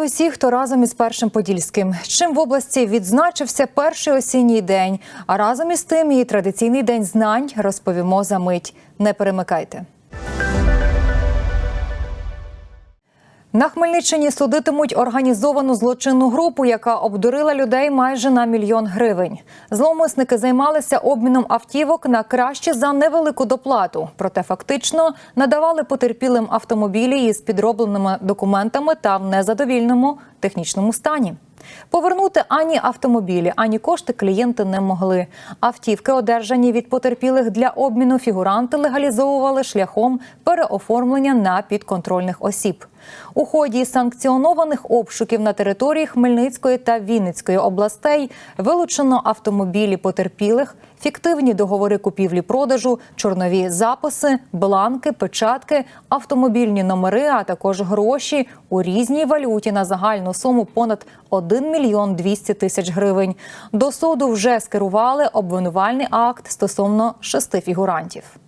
Усіх, хто разом із першим подільським. Чим в області відзначився перший осінній день. А разом із тим і традиційний день знань розповімо за мить. Не перемикайте. На Хмельниччині судитимуть організовану злочинну групу, яка обдурила людей майже на мільйон гривень. Зловмисники займалися обміном автівок на краще за невелику доплату. Проте фактично надавали потерпілим автомобілі із підробленими документами та в незадовільному технічному стані. Повернути ані автомобілі, ані кошти клієнти не могли. Автівки, одержані від потерпілих для обміну, фігуранти легалізовували шляхом переоформлення на підконтрольних осіб. У ході санкціонованих обшуків на території Хмельницької та Вінницької областей вилучено автомобілі потерпілих, фіктивні договори купівлі-продажу, чорнові записи, бланки, печатки, автомобільні номери, а також гроші у різній валюті на загальну суму понад 1 мільйон 200 тисяч гривень. До суду вже скерували обвинувальний акт стосовно шести фігурантів.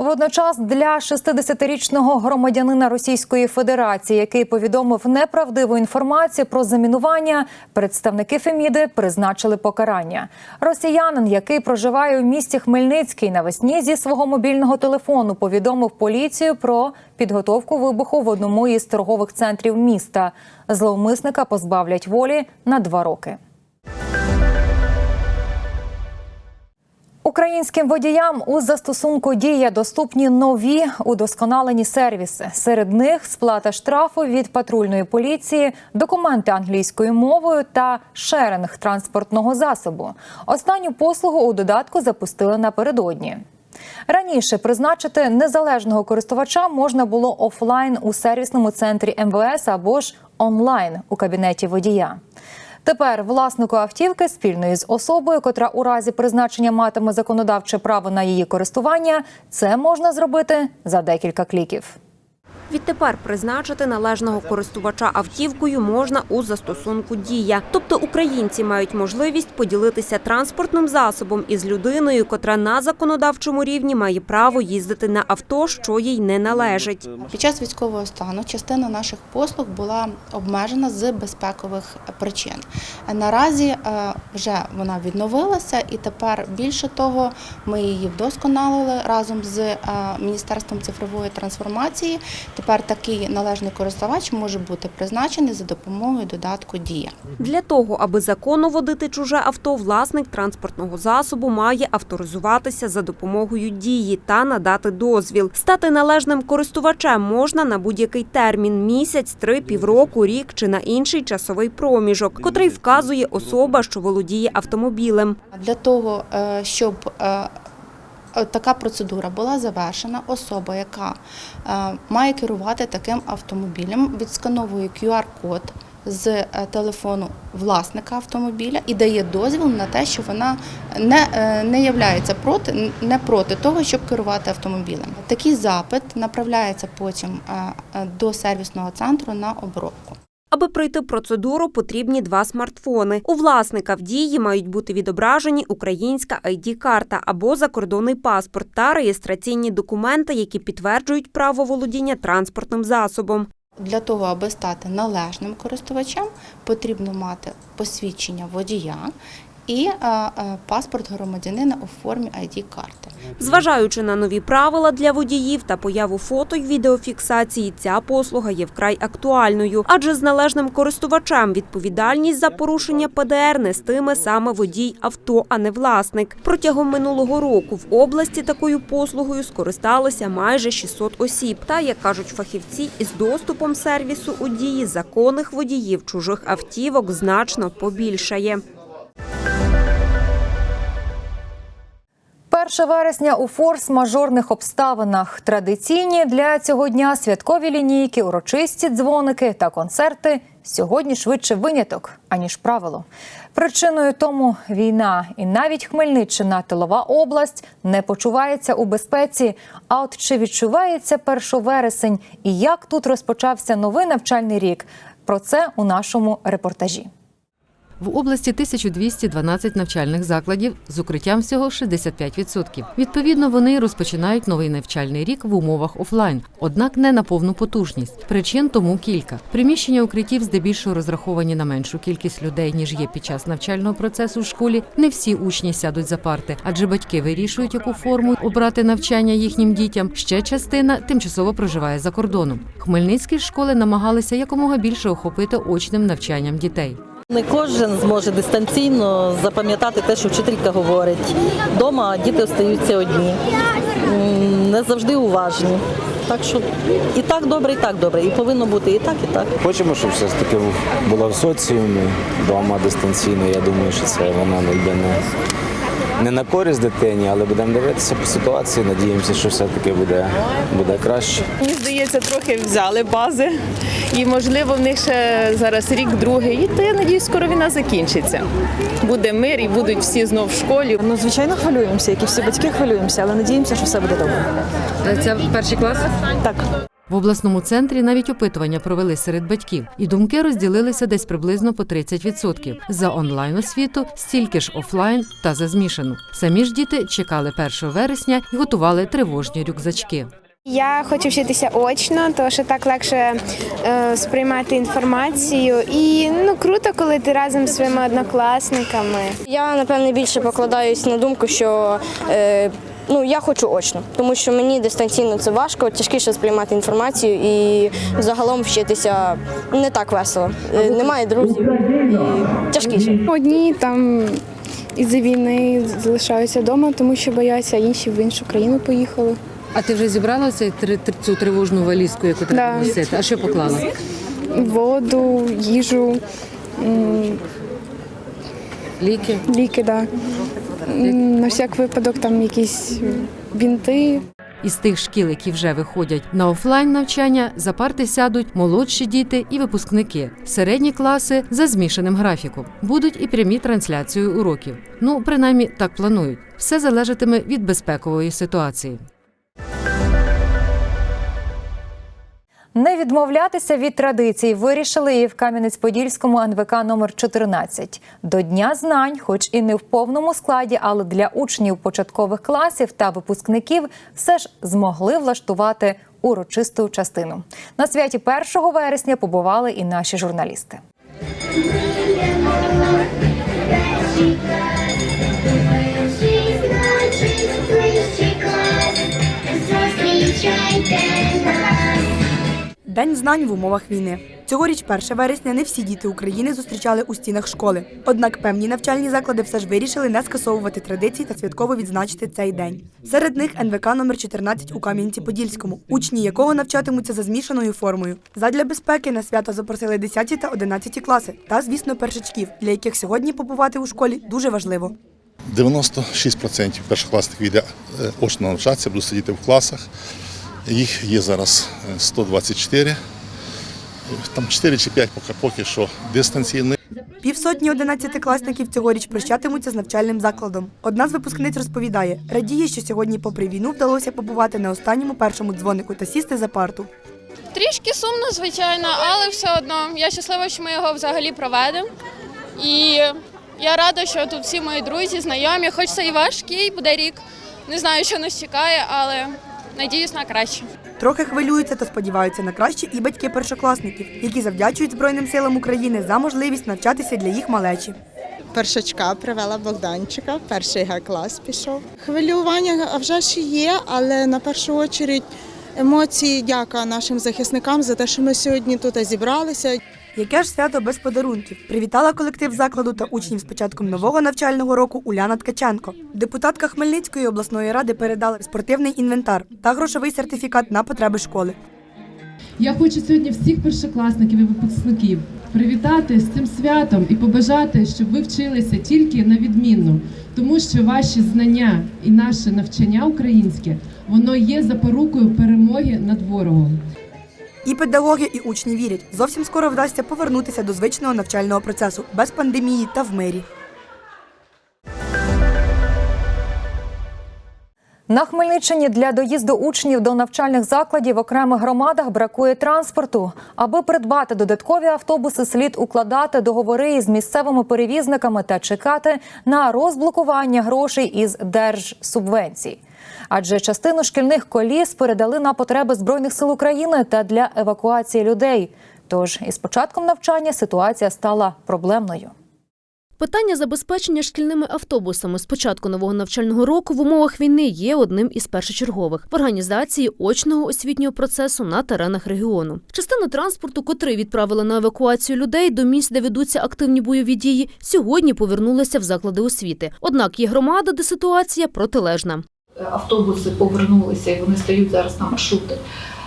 Водночас для 60-річного громадянина Російської Федерації, який повідомив неправдиву інформацію про замінування, представники Феміди призначили покарання. Росіянин, який проживає у місті Хмельницький, навесні зі свого мобільного телефону повідомив поліцію про підготовку вибуху в одному із торгових центрів міста. Зловмисника позбавлять волі на два роки. Українським водіям у застосунку дія доступні нові удосконалені сервіси. Серед них сплата штрафу від патрульної поліції, документи англійською мовою та шеринг транспортного засобу. Останню послугу у додатку запустили напередодні. Раніше призначити незалежного користувача можна було офлайн у сервісному центрі МВС або ж онлайн у кабінеті водія. Тепер власнику автівки спільної з особою, котра у разі призначення матиме законодавче право на її користування, це можна зробити за декілька кліків. Відтепер призначити належного користувача автівкою можна у застосунку Дія. Тобто українці мають можливість поділитися транспортним засобом із людиною, котра на законодавчому рівні має право їздити на авто, що їй не належить. Під час військового стану частина наших послуг була обмежена з безпекових причин. Наразі е, вже вона відновилася, і тепер більше того, ми її вдосконалили разом з е, Міністерством цифрової трансформації. Тепер такий належний користувач може бути призначений за допомогою додатку Дія. Для того, аби законно водити чуже авто, власник транспортного засобу має авторизуватися за допомогою дії та надати дозвіл. Стати належним користувачем можна на будь-який термін місяць, три, півроку, рік чи на інший часовий проміжок, котрий вказує особа, що володіє автомобілем. Для того, е, щоб е, така процедура була завершена, особа, яка е, має керувати таким автомобілем, відскановує QR-код з е, телефону власника автомобіля і дає дозвіл на те, що вона не, е, не являється проти, не проти того, щоб керувати автомобілем. Такий запит направляється потім е, е, до сервісного центру на обробку. Аби пройти процедуру, потрібні два смартфони. У власника в дії мають бути відображені українська ID-карта або закордонний паспорт та реєстраційні документи, які підтверджують право володіння транспортним засобом. Для того, аби стати належним користувачем, потрібно мати посвідчення водія і е, е, паспорт громадянина у формі ID-карти. Зважаючи на нові правила для водіїв та появу фото й відеофіксації, ця послуга є вкрай актуальною, адже з належним користувачем відповідальність за порушення ПДР нестиме саме водій авто, а не власник. Протягом минулого року в області такою послугою скористалися майже 600 осіб. Та, як кажуть фахівці, із доступом сервісу у дії законних водіїв чужих автівок значно побільшає. 1 вересня у форс-мажорних обставинах. Традиційні для цього дня святкові лінійки, урочисті дзвоники та концерти сьогодні швидше виняток, аніж правило. Причиною тому війна, і навіть Хмельниччина, тилова область, не почувається у безпеці. А от чи відчувається 1 вересень і як тут розпочався новий навчальний рік? Про це у нашому репортажі. В області 1212 навчальних закладів з укриттям всього 65%. Відповідно, вони розпочинають новий навчальний рік в умовах офлайн, однак не на повну потужність. Причин тому кілька. Приміщення укриттів здебільшого розраховані на меншу кількість людей, ніж є під час навчального процесу в школі. Не всі учні сядуть за парти, адже батьки вирішують, яку форму обрати навчання їхнім дітям. Ще частина тимчасово проживає за кордоном. Хмельницькі школи намагалися якомога більше охопити очним навчанням дітей. Не кожен зможе дистанційно запам'ятати те, що вчителька говорить. Дома діти остаються одні, не завжди уважні. Так що і так добре, і так добре. І повинно бути і так, і так. Хочемо, щоб все ж таки була в соціумі, вдома дистанційно. Я думаю, що це вона не йде не, не на користь дитині, але будемо дивитися по ситуації. Надіємося, що все-таки буде, буде краще. Мені здається, трохи взяли бази, і можливо в них ще зараз рік другий. І то я надіюсь, скоро війна закінчиться. Буде мир і будуть всі знов в школі. Ну, звичайно, хвилюємося, як і всі батьки хвилюємося, але надіємося, що все буде добре. Це перший клас? Так. В обласному центрі навіть опитування провели серед батьків, і думки розділилися десь приблизно по 30%. За онлайн освіту, стільки ж офлайн та за змішану. Самі ж діти чекали 1 вересня і готували тривожні рюкзачки. Я хочу вчитися очно, тому що так легше е, сприймати інформацію. І ну круто, коли ти разом з своїми однокласниками. Я напевне більше покладаюсь на думку, що е, ну я хочу очно, тому що мені дистанційно це важко, тяжкіше сприймати інформацію і загалом вчитися не так весело. Е, немає друзів і тяжкіше. Одні там із-за війни залишаються вдома, тому що бояться, а інші в іншу країну поїхали. А ти вже зібрала цей цю тривожну валізку, яку треба Да. носити? А що поклала? Воду, їжу, м, Ліки? ліки, да. На всяк випадок там якісь бінти. Із тих шкіл, які вже виходять на офлайн навчання, за парти сядуть молодші діти і випускники. Середні класи за змішаним графіком. Будуть і прямі трансляції уроків. Ну, принаймні, так планують. Все залежатиме від безпекової ситуації. Не відмовлятися від традицій вирішили і в Кам'янець-Подільському НВК номер 14 До Дня знань, хоч і не в повному складі, але для учнів початкових класів та випускників все ж змогли влаштувати урочисту частину. На святі 1 вересня побували і наші журналісти. День знань в умовах війни. Цьогоріч 1 вересня не всі діти України зустрічали у стінах школи. Однак певні навчальні заклади все ж вирішили не скасовувати традиції та святково відзначити цей день. Серед них НВК номер 14 у Кам'янці-Подільському, учні якого навчатимуться за змішаною формою. Задля безпеки на свято запросили 10 та 11 класи та, звісно, першачків, для яких сьогодні побувати у школі дуже важливо. 96% першокласників йде е, очно навчатися, будуть сидіти в класах. Їх є зараз е, 124. Там 4 чи 5 поки, поки що дистанційно. Півсотні одинадцятикласників цьогоріч прощатимуться з навчальним закладом. Одна з випускниць розповідає, радіє, що сьогодні, попри війну, вдалося побувати на останньому першому дзвонику та сісти за парту. Трішки сумно, звичайно, але все одно я щаслива, що ми його взагалі проведемо. І я рада, що тут всі мої друзі, знайомі, хоч це і важкий буде рік. Не знаю, що нас чекає, але надіюсь на краще. Трохи хвилюються та сподіваються на краще і батьки першокласників, які завдячують Збройним силам України за можливість навчатися для їх малечі. Першачка привела Богданчика, перший Г-клас пішов. Хвилювання а вже ж є, але на першу чергу емоції дяка нашим захисникам за те, що ми сьогодні тут зібралися. Яке ж свято без подарунків? Привітала колектив закладу та учнів з початком нового навчального року Уляна Ткаченко. Депутатка Хмельницької обласної ради передала спортивний інвентар та грошовий сертифікат на потреби школи. Я хочу сьогодні всіх першокласників і випускників привітати з цим святом і побажати, щоб ви вчилися тільки на відмінно, тому що ваші знання і наше навчання українське воно є запорукою перемоги над ворогом. І педагоги, і учні вірять, зовсім скоро вдасться повернутися до звичного навчального процесу без пандемії та в мирі. На Хмельниччині для доїзду учнів до навчальних закладів в окремих громадах бракує транспорту. Аби придбати додаткові автобуси, слід укладати договори із місцевими перевізниками та чекати на розблокування грошей із держсубвенцій. Адже частину шкільних коліс передали на потреби збройних сил України та для евакуації людей. Тож із початком навчання ситуація стала проблемною. Питання забезпечення шкільними автобусами з початку нового навчального року в умовах війни є одним із першочергових в організації очного освітнього процесу на теренах регіону. Частина транспорту, котрий відправили на евакуацію людей до місць, де ведуться активні бойові дії, сьогодні повернулися в заклади освіти. Однак є громада, де ситуація протилежна. автобуси повернулися і вони стають зараз на маршрути.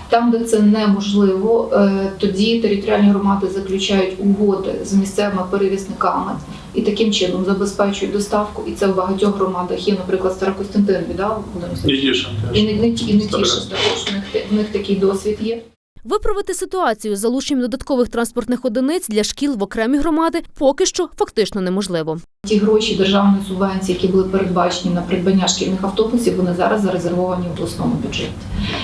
Там, де це неможливо, е, тоді територіальні громади заключають угоди з місцевими перевізниками і таким чином забезпечують доставку. І це в багатьох громадах є, наприклад, Старокостянтинові, да, Володимир і не, не, і не тіше також. В них, в них такий досвід є. Виправити ситуацію з залученням додаткових транспортних одиниць для шкіл в окремі громади поки що фактично неможливо. Ті гроші державної субвенції, які були передбачені на придбання шкільних автобусів, вони зараз зарезервовані в обласному бюджеті.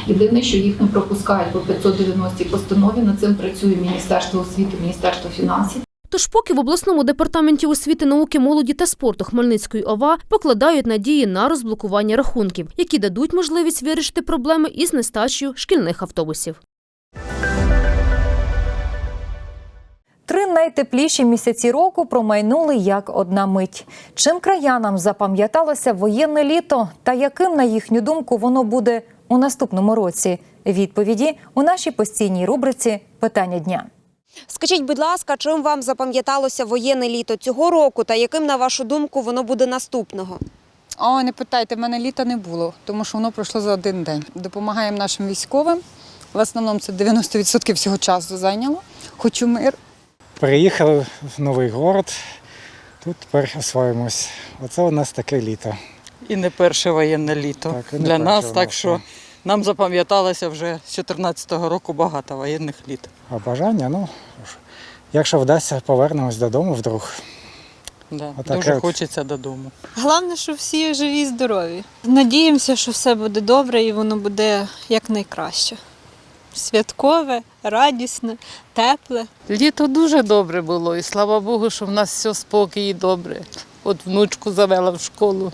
Єдине, що їх не пропускають по 590 постанові. Над цим працює Міністерство освіти, Міністерство фінансів. Тож, поки в обласному департаменті освіти, науки, молоді та спорту Хмельницької ОВА покладають надії на розблокування рахунків, які дадуть можливість вирішити проблеми із нестачею шкільних автобусів. Три найтепліші місяці року промайнули як одна мить. Чим краянам запам'яталося воєнне літо та яким, на їхню думку, воно буде у наступному році? Відповіді у нашій постійній рубриці Питання дня. Скажіть, будь ласка, чим вам запам'яталося воєнне літо цього року та яким, на вашу думку, воно буде наступного? О, не питайте, в мене літа не було, тому що воно пройшло за один день. Допомагаємо нашим військовим. В основному це 90% всього часу зайняло. Хочу мир. Приїхали в новий город, тут тепер освоїмось. Оце у нас таке літо. І не перше воєнне літо Так, для перше нас, так що нам запам'яталося вже з 2014 року багато воєнних літ. А бажання, ну, якщо вдасться, повернемось додому вдруг. Да. Отаке Дуже от. хочеться додому. Головне, що всі живі і здорові. Надіємося, що все буде добре і воно буде якнайкраще. Святкове, радісне, тепле. Літо дуже добре було, і слава Богу, що в нас все спокій і добре. От внучку завела в школу.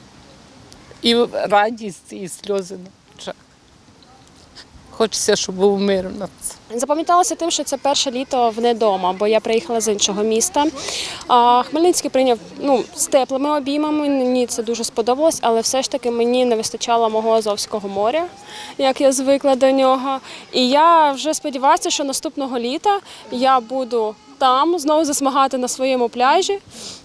І радість, і сльози на очах. Хочеться, щоб був мир. Запам'яталося тим, що це перше літо вне дома, бо я приїхала з іншого міста. Хмельницький прийняв ну, з теплими обіймами. Мені це дуже сподобалось, але все ж таки мені не вистачало мого Азовського моря, як я звикла до нього. І я вже сподіваюся, що наступного літа я буду там знову засмагати на своєму пляжі,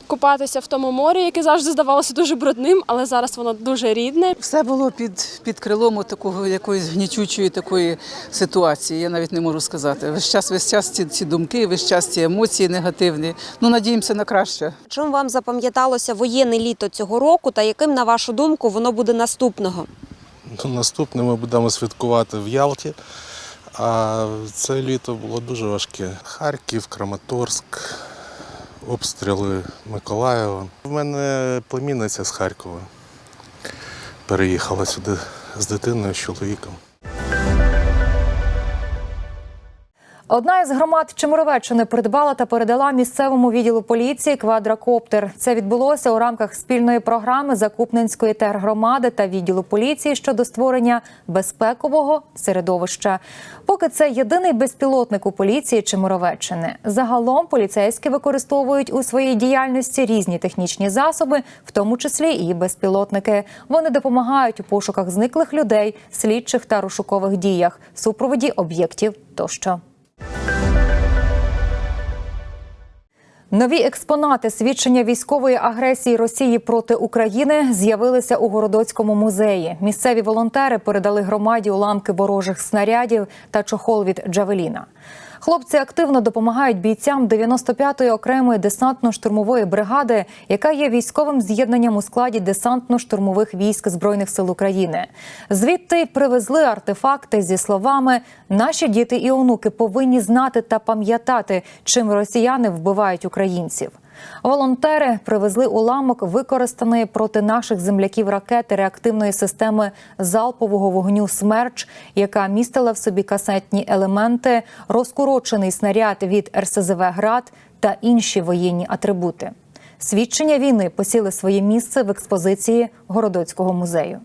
купатися в тому морі, яке завжди здавалося дуже брудним, але зараз воно дуже рідне. Все було під, під крилом такого якоїсь гнічучої такої ситуації. Я навіть не можу сказати. Весь час, весь час ці, ці думки, весь час ці емоції негативні. Ну, надіємося на краще. Чим вам запам'яталося воєнне літо цього року та яким, на вашу думку, воно буде наступного? Ну, Наступне ми будемо святкувати в Ялті. А це літо було дуже важке. Харків, Краматорськ, обстріли Миколаєва. У мене племінниця з Харкова. Переїхала сюди з дитиною, з чоловіком. Одна із громад Чемеровеччини придбала та передала місцевому відділу поліції квадрокоптер. Це відбулося у рамках спільної програми Закупненської тергромади та відділу поліції щодо створення безпекового середовища. Поки це єдиний безпілотник у поліції Чемеровеччини. Загалом поліцейські використовують у своїй діяльності різні технічні засоби, в тому числі і безпілотники. Вони допомагають у пошуках зниклих людей, слідчих та розшукових діях, супроводі об'єктів тощо. Нові експонати свідчення військової агресії Росії проти України з'явилися у Городоцькому музеї. Місцеві волонтери передали громаді уламки ворожих снарядів та чохол від Джавеліна. Хлопці активно допомагають бійцям 95-ї окремої десантно-штурмової бригади, яка є військовим з'єднанням у складі десантно-штурмових військ збройних сил України. Звідти привезли артефакти зі словами: наші діти і онуки повинні знати та пам'ятати, чим росіяни вбивають українців. Волонтери привезли уламок використаної проти наших земляків ракети реактивної системи залпового вогню «Смерч», яка містила в собі касетні елементи, розкурочений снаряд від РСЗВ «Град» та інші воєнні атрибути. Свідчення війни посіли своє місце в експозиції Городоцького музею.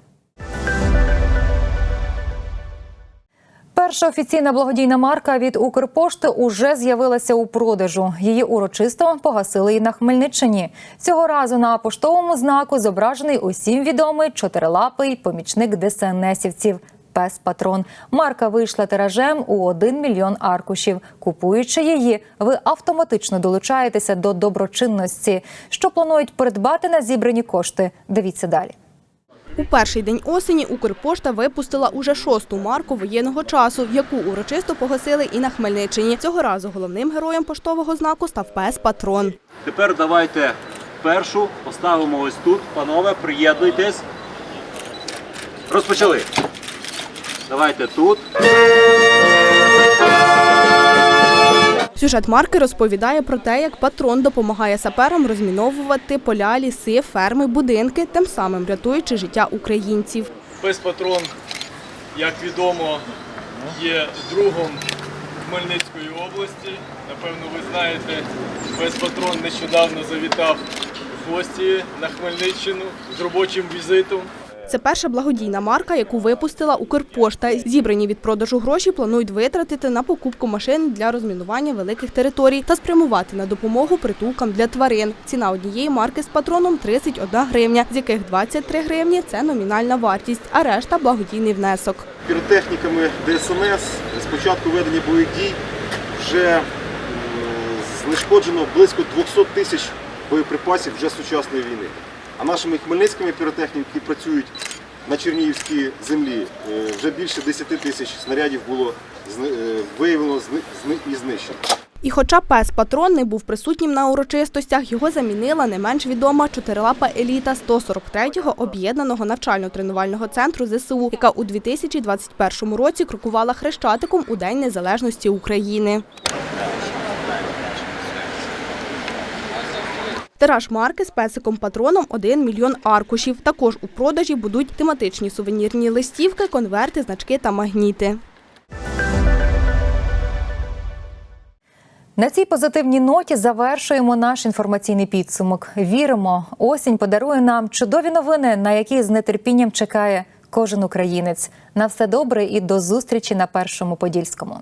Перша офіційна благодійна марка від Укрпошти уже з'явилася у продажу. Її урочисто погасили і на Хмельниччині. Цього разу на поштовому знаку зображений усім відомий чотирилапий помічник ДСНСівців. Пес Патрон. Марка вийшла тиражем у 1 мільйон аркушів. Купуючи її, ви автоматично долучаєтеся до доброчинності. Що планують придбати на зібрані кошти? Дивіться далі. У перший день осені Укрпошта випустила уже шосту марку воєнного часу, яку урочисто погасили і на Хмельниччині. Цього разу головним героєм поштового знаку став пес Патрон. Тепер давайте першу поставимо ось тут. Панове, приєднуйтесь. Розпочали. Давайте тут. Сюжет марки розповідає про те, як патрон допомагає саперам розміновувати поля, ліси, ферми, будинки, тим самим рятуючи життя українців. Пес Патрон, як відомо, є другом Хмельницької області. Напевно, ви знаєте, пес Патрон нещодавно завітав в гості на Хмельниччину з робочим візитом. Це перша благодійна марка, яку випустила Укрпошта. Зібрані від продажу гроші планують витратити на покупку машин для розмінування великих територій та спрямувати на допомогу притулкам для тварин. Ціна однієї марки з патроном 31 гривня, з яких 23 гривні це номінальна вартість, а решта благодійний внесок. Піротехніками ДСНС з початку ведення бойових дій вже знешкоджено близько 200 тисяч боєприпасів вже сучасної війни. А нашими хмельницькими піротехніками, працюють на Чернігівській землі, е, вже більше 10 тисяч снарядів було е, виявлено і знищено. І хоча пес Патрон не був присутнім на урочистостях, його замінила не менш відома чотирилапа еліта 143-го об'єднаного навчально-тренувального центру ЗСУ, яка у 2021 році крокувала хрещатиком у День Незалежності України. Тираж марки з песиком патроном 1 мільйон аркушів. Також у продажі будуть тематичні сувенірні листівки, конверти, значки та магніти. На цій позитивній ноті завершуємо наш інформаційний підсумок. Віримо, осінь подарує нам чудові новини, на які з нетерпінням чекає кожен українець. На все добре і до зустрічі на першому подільському.